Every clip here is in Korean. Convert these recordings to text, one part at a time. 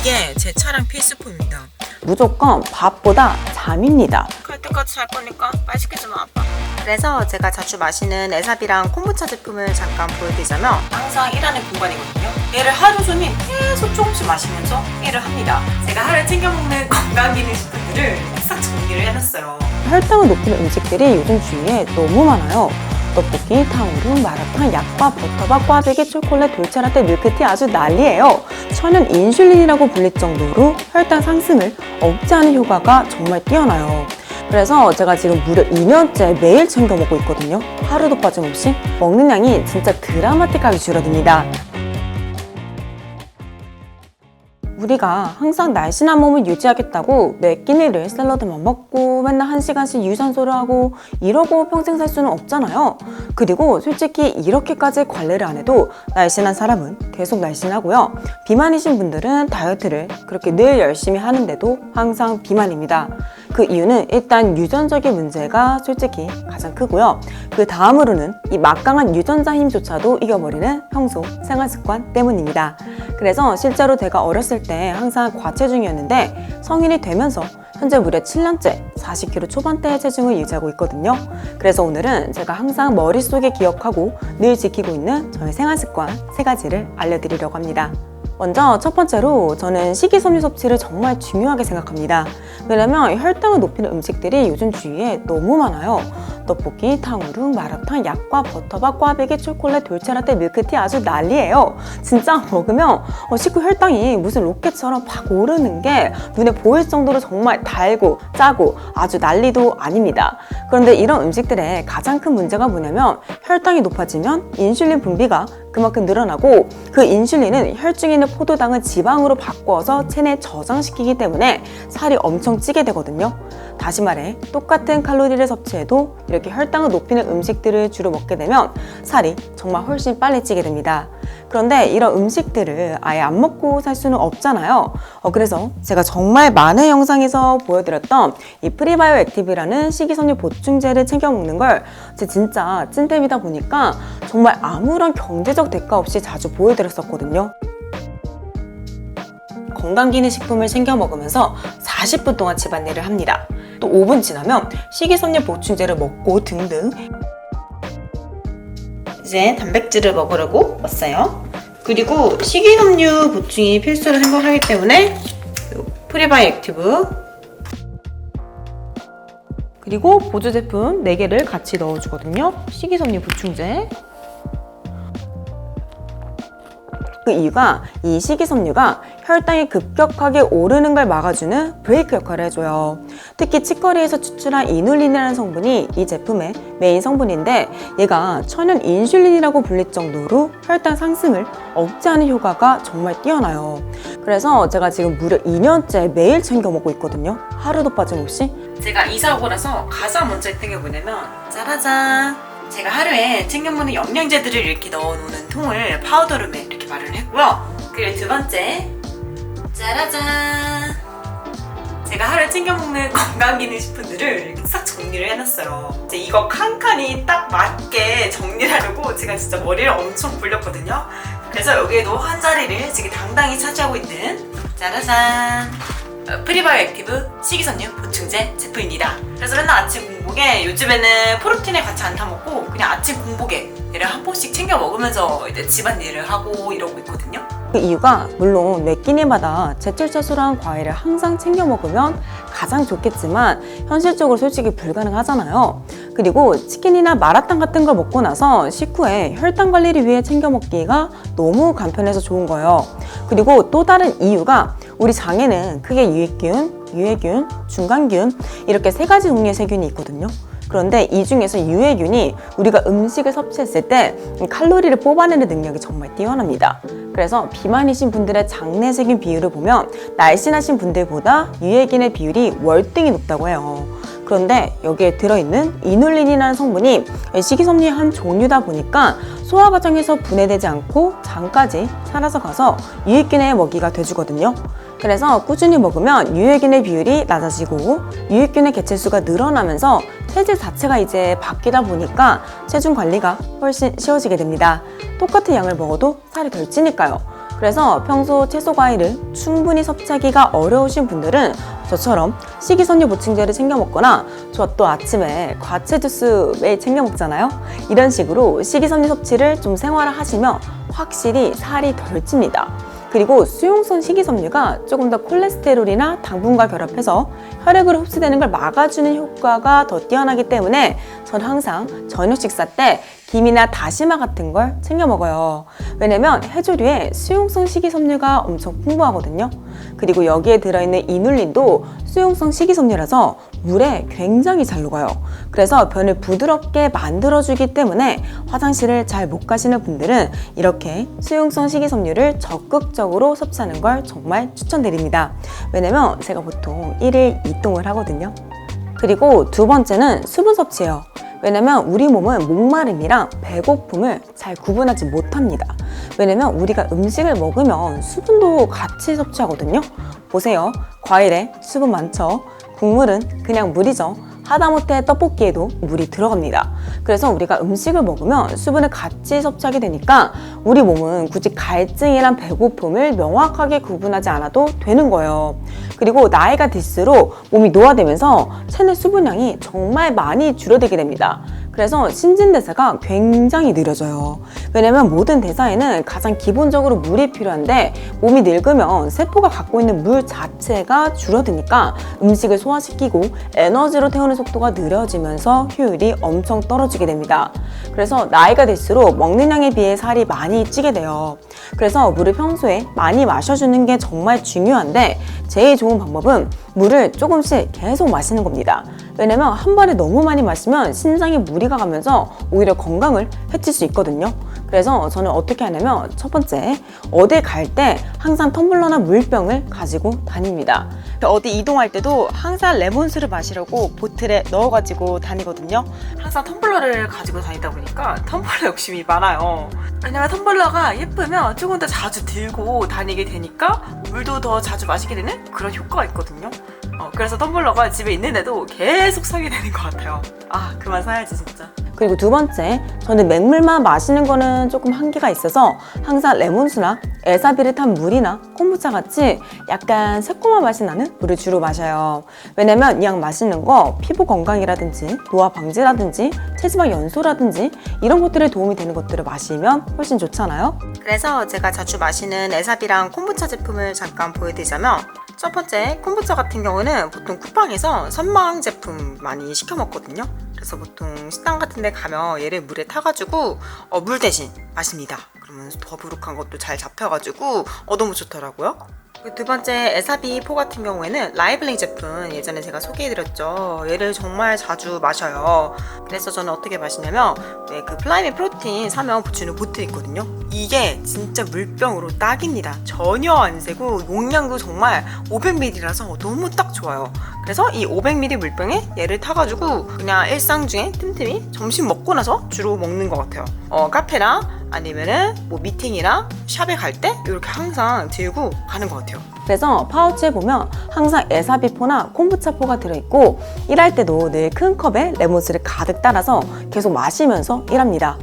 이게 제 차량 필수품입니다. 무조건 밥보다 잠입니다. 갈 때까지 잘 거니까 맛있게 좀 와봐. 그래서 제가 자주 마시는 에사비랑 콤부차 제품을 잠깐 보여드리자면 항상 일하는 공간이거든요. 얘를 하루 종일 계속 조금씩 마시면서 일을 합니다. 제가 하루에 챙겨 먹는 건강기능 식품들을 싹 정리를 해놨어요. 혈당을 높이는 음식들이 요즘 주위에 너무 많아요. 떡볶이, 탕후루, 마라탕, 약과, 버터밥, 꽈배기, 초콜릿, 돌체라떼, 밀크티 아주 난리예요. 천연 인슐린이라고 불릴 정도로 혈당 상승을 억제하는 효과가 정말 뛰어나요. 그래서 제가 지금 무려 2년째 매일 챙겨 먹고 있거든요. 하루도 빠짐없이 먹는 양이 진짜 드라마틱하게 줄어듭니다. 우리가 항상 날씬한 몸을 유지하겠다고 매 끼니 를 샐러드만 먹고 맨날 한 시간씩 유산소를 하고 이러고 평생 살 수는 없잖아요. 그리고 솔직히 이렇게까지 관리를 안 해도 날씬한 사람은 계속 날씬하고요. 비만이신 분들은 다이어트를 그렇게 늘 열심히 하는데도 항상 비만입니다. 그 이유는 일단 유전적인 문제가 솔직히 가장 크고요. 그 다음으로는 이 막강한 유전자 힘조차도 이겨버리는 평소 생활 습관 때문입니다. 그래서 실제로 제가 어렸을 때 항상 과체중이었는데 성인이 되면서 현재 무려 7년째 40kg 초반대의 체중을 유지하고 있거든요. 그래서 오늘은 제가 항상 머릿속에 기억하고 늘 지키고 있는 저의 생활 습관 세 가지를 알려드리려고 합니다. 먼저 첫 번째로 저는 식이섬유 섭취를 정말 중요하게 생각합니다. 왜냐면 혈당을 높이는 음식들이 요즘 주위에 너무 많아요. 떡볶이, 탕후루, 마라탕, 약과, 버터밥, 꽈배기, 초콜릿, 돌체라떼, 밀크티 아주 난리예요. 진짜 먹으면 어, 식후 혈당이 무슨 로켓처럼 팍 오르는 게 눈에 보일 정도로 정말 달고 짜고 아주 난리도 아닙니다. 그런데 이런 음식들의 가장 큰 문제가 뭐냐면 혈당이 높아지면 인슐린 분비가 그만큼 늘어나고 그 인슐린은 혈중에 있는 포도당을 지방으로 바꿔서 체내에 저장시키기 때문에 살이 엄청 찌게 되거든요. 다시 말해 똑같은 칼로리를 섭취해도 이렇게 혈당을 높이는 음식들을 주로 먹게 되면 살이 정말 훨씬 빨리 찌게 됩니다. 그런데 이런 음식들을 아예 안 먹고 살 수는 없잖아요. 어, 그래서 제가 정말 많은 영상에서 보여드렸던 이 프리바이오 액티브라는 식이섬유 보충제를 챙겨 먹는 걸 제 진짜 찐템이다 보니까 정말 아무런 경제적 대가 없이 자주 보여드렸었거든요. 건강기능식품을 챙겨 먹으면서 40분 동안 집안일을 합니다. 또 5분 지나면 식이섬유 보충제를 먹고 등등 이제 단백질을 먹으려고 왔어요. 그리고 식이섬유 보충이 필수로 생각하기 때문에 프리바이 액티브 그리고 보조 제품 4개를 같이 넣어주거든요. 식이섬유 보충제 그 이유가 이 식이섬유가 혈당이 급격하게 오르는 걸 막아주는 브레이크 역할을 해줘요. 특히 치커리에서 추출한 이눌린이라는 성분이 이 제품의 메인 성분인데 얘가 천연 인슐린이라고 불릴 정도로 혈당 상승을 억제하는 효과가 정말 뛰어나요. 그래서 제가 지금 무려 2년째 매일 챙겨 먹고 있거든요. 하루도 빠짐없이. 제가 이사 오고 나서 가장 먼저 했던 게 뭐냐면 짜라잔 제가 하루에 챙겨 먹는 영양제들을 이렇게 넣어놓는 통을 파우더룸에 마련을 했고요. 그리고 두 번째. 짜라잔! 제가 하루에 챙겨 먹는 건강기능 식품들을 이렇게 싹 정리를 해놨어요. 이제 이거 칸칸이 딱 맞게 정리를 하려고 제가 진짜 머리를 엄청 굴렸거든요. 그래서 여기에도 한 자리를 지금 당당히 차지하고 있는 짜라잔! 어, 프리바이오 액티브 식이섬유 보충제 제품입니다. 그래서 맨날 아침 공복에 요즘에는 프로틴에 같이 안 타먹고 그냥 아침 공복에 얘를 한 포씩 챙겨 먹으면서 이제 집안일을 하고 이러고 있거든요. 그 이유가 물론 매 끼니마다 제철제수랑 과일을 항상 챙겨 먹으면 가장 좋겠지만 현실적으로 솔직히 불가능하잖아요. 그리고 치킨이나 마라탕 같은 걸 먹고 나서 식후에 혈당 관리를 위해 챙겨 먹기가 너무 간편해서 좋은 거예요. 그리고 또 다른 이유가 우리 장에는 크게 유익균, 유해균, 중간균 이렇게 세 가지 종류의 세균이 있거든요. 그런데 이 중에서 유해균이 우리가 음식을 섭취했을 때 칼로리를 뽑아내는 능력이 정말 뛰어납니다. 그래서 비만이신 분들의 장내 세균 비율을 보면 날씬하신 분들보다 유해균의 비율이 월등히 높다고 해요. 그런데 여기에 들어있는 이눌린이라는 성분이 식이섬유의 한 종류다 보니까 소화 과정에서 분해되지 않고 장까지 살아서 가서 유익균의 먹이가 돼주거든요. 그래서 꾸준히 먹으면 유해균의 비율이 낮아지고 유익균의 개체수가 늘어나면서 체질 자체가 이제 바뀌다 보니까 체중 관리가 훨씬 쉬워지게 됩니다. 똑같은 양을 먹어도 살이 덜 찌니까요. 그래서 평소 채소 과일을 충분히 섭취하기가 어려우신 분들은 저처럼 식이섬유 보충제를 챙겨 먹거나 저 또 아침에 과채 주스 매일 챙겨 먹잖아요. 이런 식으로 식이섬유 섭취를 좀 생활화하시면 확실히 살이 덜 찝니다. 그리고 수용성 식이섬유가 조금 더 콜레스테롤이나 당분과 결합해서 혈액으로 흡수되는 걸 막아주는 효과가 더 뛰어나기 때문에 저는 항상 저녁 식사 때 김이나 다시마 같은 걸 챙겨 먹어요. 왜냐면 해조류에 수용성 식이섬유가 엄청 풍부하거든요. 그리고 여기에 들어있는 이눌린도 수용성 식이섬유라서 물에 굉장히 잘 녹아요. 그래서 변을 부드럽게 만들어주기 때문에 화장실을 잘 못 가시는 분들은 이렇게 수용성 식이섬유를 적극적으로 섭취하는 걸 정말 추천드립니다. 왜냐면 제가 보통 1일 2동을 하거든요. 그리고 두 번째는 수분 섭취예요. 왜냐면 우리 몸은 목마름이랑 배고픔을 잘 구분하지 못합니다. 왜냐면 우리가 음식을 먹으면 수분도 같이 섭취하거든요. 보세요. 과일에 수분 많죠? 국물은 그냥 물이죠. 하다못해 떡볶이에도 물이 들어갑니다. 그래서 우리가 음식을 먹으면 수분을 같이 섭취하게 되니까 우리 몸은 굳이 갈증이랑 배고픔을 명확하게 구분하지 않아도 되는 거예요. 그리고 나이가 들수록 몸이 노화되면서 체내 수분량이 정말 많이 줄어들게 됩니다. 그래서 신진 대사가 굉장히 느려져요. 왜냐면 모든 대사에는 가장 기본적으로 물이 필요한데 몸이 늙으면 세포가 갖고 있는 물 자체가 줄어드니까 음식을 소화시키고 에너지로 태우는 속도가 느려지면서 효율이 엄청 떨어지게 됩니다. 그래서 나이가 들수록 먹는 양에 비해 살이 많이 찌게 돼요. 그래서 물을 평소에 많이 마셔주는 게 정말 중요한데 제일 좋은 방법은 물을 조금씩 계속 마시는 겁니다. 왜냐면 한 번에 너무 많이 마시면 신장에 무리가 가면서 오히려 건강을 해칠 수 있거든요. 그래서 저는 어떻게 하냐면 첫 번째 어디 갈때 항상 텀블러나 물병을 가지고 다닙니다. 어디 이동할 때도 항상 레몬수를 마시려고 보틀에 넣어가지고 다니거든요. 항상 텀블러를 가지고 다니다 보니까 텀블러 욕심이 많아요. 왜냐면 텀블러가 예쁘면 조금 더 자주 들고 다니게 되니까 물도 더 자주 마시게 되는 그런 효과가 있거든요. 어, 그래서 텀블러가 집에 있는데도 계속 사게 되는 것 같아요. 아, 그만 사야지, 진짜. 그리고 두 번째, 저는 맹물만 마시는 거는 조금 한계가 있어서 항상 레몬수나 에사비를 탄 물이나 콤부차 같이 약간 새콤한 맛이 나는 물을 주로 마셔요. 왜냐면 이약 마시는 거 피부 건강이라든지 노화 방지라든지 체지방 연소라든지 이런 것들에 도움이 되는 것들을 마시면 훨씬 좋잖아요. 그래서 제가 자주 마시는 에사비랑 콤부차 제품을 잠깐 보여드리자면 첫 번째 콤부차 같은 경우는 보통 쿠팡에서 선망 제품 많이 시켜 먹거든요. 그래서 보통 식당 같은 데 가면 얘를 물에 타가지고 어, 물 대신 마십니다. 그러면 더부룩한 것도 잘 잡혀가지고 어, 너무 좋더라고요. 그두 번째 에사비 포 같은 경우에는 라이블링 제품 예전에 제가 소개해드렸죠. 얘를 정말 자주 마셔요. 그래서 저는 어떻게 마시냐면 왜그 플라이밍 프로틴 사면 붙이는 보틀 있거든요. 이게 진짜 물병으로 딱입니다. 전혀 안 새고 용량도 정말 500ml라서 너무 딱 좋아요. 그래서 이 500ml 물병에 얘를 타가지고 그냥 일상 중에 틈틈이 점심 먹고 나서 주로 먹는 것 같아요. 어, 카페나 아니면은 뭐 미팅이나 샵에 갈 때 이렇게 항상 들고 가는 것 같아요. 그래서 파우치에 보면 항상 에사비포나 콤부차포가 들어있고 일할 때도 늘 큰 컵에 레몬수를 가득 따라서 계속 마시면서 일합니다.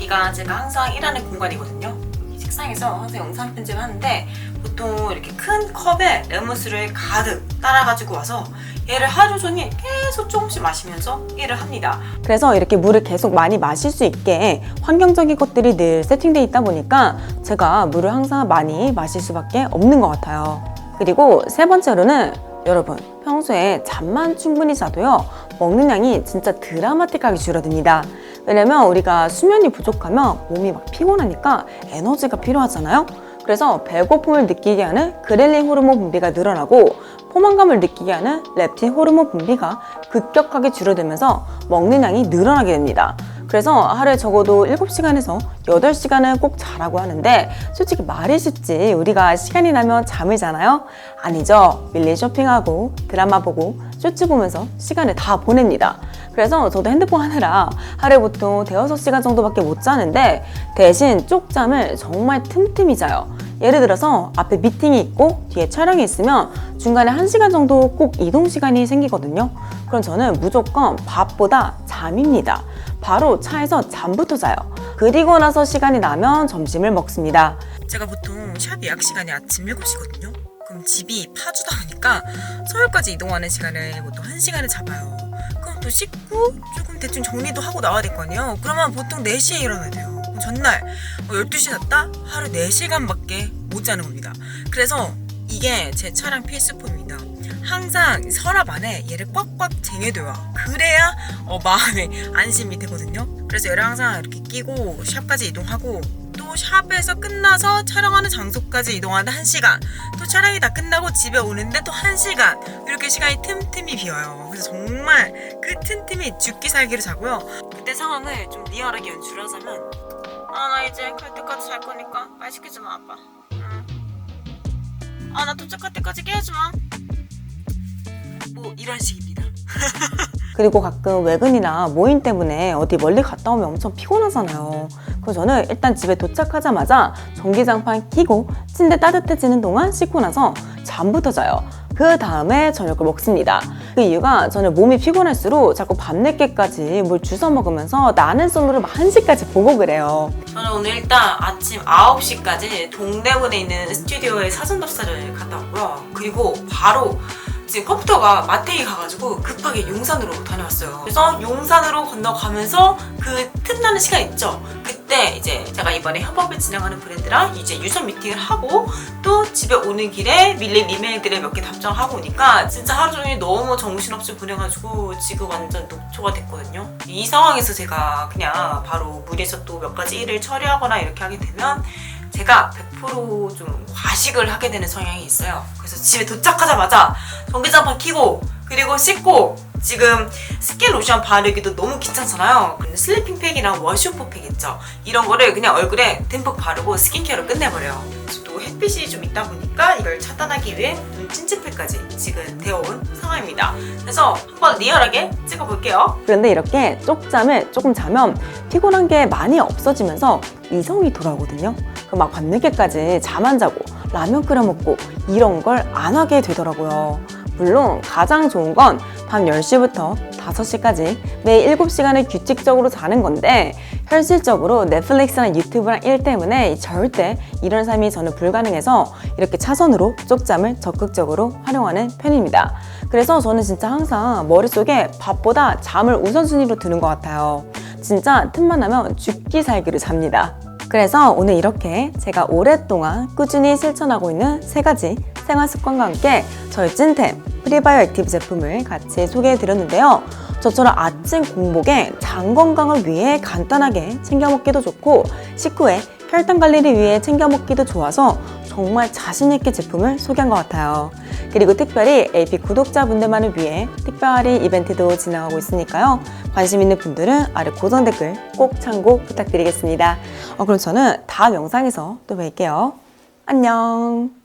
여기가 제가 항상 일하는 공간이거든요. 책상에서 항상 영상 편집을 하는데 보통 이렇게 큰 컵에 레몬수를 가득 따라가지고 와서 얘를 하루 종일 계속 조금씩 마시면서 일을 합니다. 그래서 이렇게 물을 계속 많이 마실 수 있게 환경적인 것들이 늘 세팅되어 있다 보니까 제가 물을 항상 많이 마실 수밖에 없는 것 같아요. 그리고 세 번째로는 여러분 평소에 잠만 충분히 자도요 먹는 양이 진짜 드라마틱하게 줄어듭니다. 왜냐면 우리가 수면이 부족하면 몸이 막 피곤하니까 에너지가 필요하잖아요. 그래서 배고픔을 느끼게 하는 그렐린 호르몬 분비가 늘어나고 포만감을 느끼게 하는 렙틴 호르몬 분비가 급격하게 줄어들면서 먹는 양이 늘어나게 됩니다. 그래서 하루에 적어도 7시간에서 8시간은 꼭 자라고 하는데 솔직히 말이 쉽지 우리가 시간이 나면 잠을 자나요? 아니죠. 밀린 쇼핑하고 드라마 보고 쇼츠 보면서 시간을 다 보냅니다. 그래서 저도 핸드폰 하느라 하루에 보통 대여섯 시간 정도밖에 못 자는데 대신 쪽잠을 정말 틈틈이 자요. 예를 들어서 앞에 미팅이 있고 뒤에 촬영이 있으면 중간에 한시간 정도 꼭 이동 시간이 생기거든요. 그럼 저는 무조건 밥보다 잠입니다. 바로 차에서 잠부터 자요. 그리고 나서 시간이 나면 점심을 먹습니다. 제가 보통 샵 예약 시간이 아침 7시거든요. 집이 파주다 보니까 서울까지 이동하는 시간을 보통 1시간을 잡아요. 그럼 또 씻고 조금 대충 정리도 하고 나와야 될 거 아니에요? 그러면 보통 4시에 일어나야 돼요. 전날 어, 12시 났다? 하루 4시간밖에 못 자는 겁니다. 그래서 이게 제 차량 필수품입니다. 항상 서랍 안에 얘를 꽉꽉 쟁여둬요. 그래야 어, 마음에 안심이 되거든요. 그래서 얘를 항상 이렇게 끼고 샵까지 이동하고 또 샵에서 끝나서 촬영하는 장소까지 이동하는데 1시간 또 촬영이 다 끝나고 집에 오는데 또 1시간 이렇게 시간이 틈틈이 비어요. 그래서 정말 그 틈틈이 죽기 살기로 자고요. 그때 상황을 좀 리얼하게 연출을 하자면 아 나 이제 갈 때까지 잘 거니까 말 시키지 마 아빠. 아나 도착할 때까지 깨우지 마. 뭐 이런 식입니다. 그리고 가끔 외근이나 모임 때문에 어디 멀리 갔다 오면 엄청 피곤하잖아요. 그래서 저는 일단 집에 도착하자마자 전기장판 켜고 침대 따뜻해지는 동안 씻고 나서 잠부터 자요. 그 다음에 저녁을 먹습니다. 그 이유가 저는 몸이 피곤할수록 자꾸 밤늦게까지 뭘 주워 먹으면서 나는 솔로를 막 1시까지 보고 그래요. 저는 오늘 일단 아침 9시까지 동대문에 있는 스튜디오에 사전 답사를 갔다 왔고요. 그리고 바로 지금 컴퓨터가 마트에 가가지고 급하게 용산으로 다녀왔어요. 그래서 용산으로 건너가면서 그 틈나는 시간 있죠? 그때 이제 제가 이번에 협업을 진행하는 브랜드랑 이제 유선 미팅을 하고 또 집에 오는 길에 밀린 이메일들에 몇개 답장하고 오니까 진짜 하루 종일 너무 정신없이 보내가지고 지금 완전 녹초가 됐거든요. 이 상황에서 제가 그냥 바로 무리해서 또 몇 가지 일을 처리하거나 이렇게 하게 되면 제가 100%좀 과식을 하게 되는 성향이 있어요. 그래서 집에 도착하자마자 전기장판 켜고 그리고 씻고 지금 스킨 로션 바르기도 너무 귀찮잖아요. 근데 슬리핑 팩이랑 워시오퍼 팩 있죠. 이런 거를 그냥 얼굴에 듬뿍 바르고 스킨케어로 끝내버려요. 또 햇빛이 좀 있다 보니까 이걸 차단하기 위해 눈 찐찌팩까지 지금 되어온 상황입니다. 그래서 한번 리얼하게 찍어볼게요. 그런데 이렇게 쪽잠을 조금 자면 피곤한 게 많이 없어지면서 이성이 돌아오거든요. 그럼 막 밤늦게까지 잠 안 자고 라면 끓여 먹고 이런 걸 안 하게 되더라고요. 물론 가장 좋은 건 밤 10시부터 5시까지 매일 7시간을 규칙적으로 자는 건데 현실적으로 넷플릭스나 유튜브랑 일 때문에 절대 이런 삶이 저는 불가능해서 이렇게 차선으로 쪽잠을 적극적으로 활용하는 편입니다. 그래서 저는 진짜 항상 머릿속에 밥보다 잠을 우선순위로 두는 것 같아요. 진짜 틈만 나면 죽기 살기를 잡니다. 그래서 오늘 이렇게 제가 오랫동안 꾸준히 실천하고 있는 세 가지 생활 습관과 함께 저희 찐템 프리바이오 액티브 제품을 같이 소개해 드렸는데요. 저처럼 아침 공복에 장 건강을 위해 간단하게 챙겨 먹기도 좋고 식후에 혈당 관리를 위해 챙겨 먹기도 좋아서 정말 자신있게 제품을 소개한 것 같아요. 그리고 특별히 AP 구독자분들만을 위해 특별히 이벤트도 진행하고 있으니까요. 관심 있는 분들은 아래 고정 댓글 꼭 참고 부탁드리겠습니다. 어, 그럼 저는 다음 영상에서 또 뵐게요. 안녕.